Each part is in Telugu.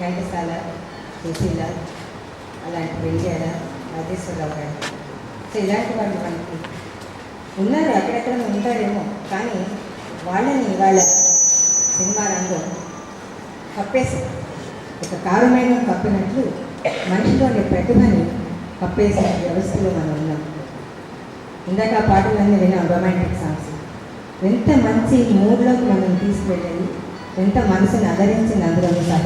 ఘంటసాల సుశీల అలాంటి వెంకయ్య రాజేశ్వరరావు గారు. సో ఇలాంటి వాళ్ళు మనకి ఉన్నారు అక్కడెక్కడ ఉంటారేమో కానీ వాళ్ళని వాళ్ళ సినిమా రంగం కప్పేసి ఒక కారుమైన కప్పినట్లు మనిషిలోని ప్రతిభని కప్పేసిన వ్యవస్థలో మనం ఉన్నాం. ఇందాక ఆ పాటలన్నీ విన్నాం రొమాంటిక్ సాంగ్స్. ఎంత మంచి మూడ్లోకి మనం తీసుకువెళ్ళాలి ఎంత మనసుని అదరించింది అందులో సాహిత్యం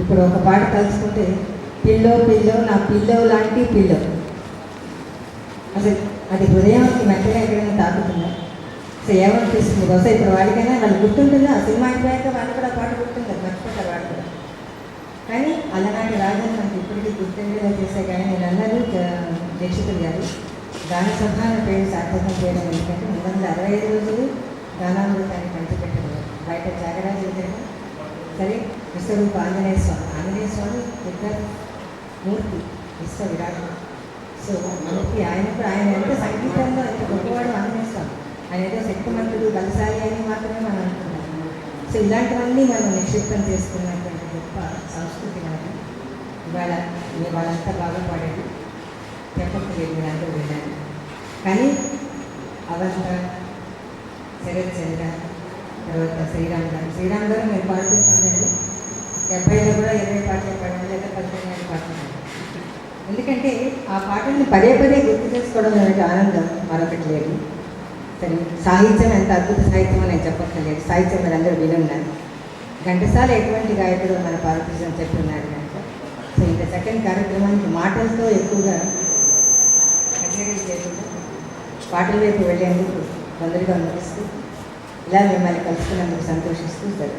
ఇప్పుడు ఒక పాట తలుచుకుంటే పిల్లో పిల్లో నా పిల్లో లాంటి పిల్లో. అసలు అది హృదయానికి మెత్తగా ఎక్కడైనా తాకుతుందా? సో ఏమనిపిస్తుంది? బహుశా ఇప్పుడు వాడికైనా వాళ్ళు గుర్తుంటుందా? సినిమా అయిపోయాక వాళ్ళు కూడా పాట గుర్తుంది మర్చిపోతారు వాడు కూడా. కానీ అలనాటి రాజని మనకి ఇప్పటికీ గుర్తుండేలా చేసే కానీ నేను అన్నారు దీక్షితులు గారు గాన సభ పేరు సార్థకం చేయడం ఎందుకంటే మూడు వందల అరవై ఐదు రోజులు గానామృతాన్ని పంచిపెట్టడం బయట త్యాగరాజు సరే విశ్వరూప ఆంజనేయ స్వామి ఆంజనేయ స్వామి పెద్ద మూర్తి విశ్వ విరాట్ సో మనకి ఆయన కూడా ఆయన ఎంత సంగీతంలో ఎంత గొప్పవాడు ఆంజనేయ స్వామి ఆయన ఏదో శక్తిమంతుడు బలశాలి అని మాత్రమే మనం అనుకున్నాము సో ఇలాంటివన్నీ మనం నిక్షిప్తం చేసుకున్నటువంటి గొప్ప సంస్కృతి మనకి ఇవాళ వాళ్ళంతా బాగా పాడారు చెప్పక్కర్లేదు మీరు అందరూ విన్నారు కానీ అవంత శరత్ చంద్ర తర్వాత శ్రీరామ్ గారు శ్రీరామ్ గారు మీరు పాడుతున్నారండి డెబ్బైలో కూడా ఇరవై పాటలు పాడాను లేదా పద్దెనిమిది పాటలు ఎందుకంటే ఆ పాటల్ని పదే పదే గుర్తు చేసుకోవడం అనేది ఆనందం మరొకటి లేదు. సరే సాహిత్యం ఎంత అద్భుత సాహిత్యం అని నేను చెప్పక్కర్లేదు. సాహిత్యం మీరు అందరూ వినున్నారు ఘంటసాల ఎటువంటి గాయకుడు మన భారతదేశం చెప్తున్నాడు కనుక. సో ఇంత సెకండ్ కార్యక్రమానికి మాటలతో ఎక్కువగా పాటల వైపు వెళ్ళేందుకు తొందరగా ముగిస్తూ ఇలా మిమ్మల్ని కలుసుకున్నందుకు సంతోషిస్తూ సరే.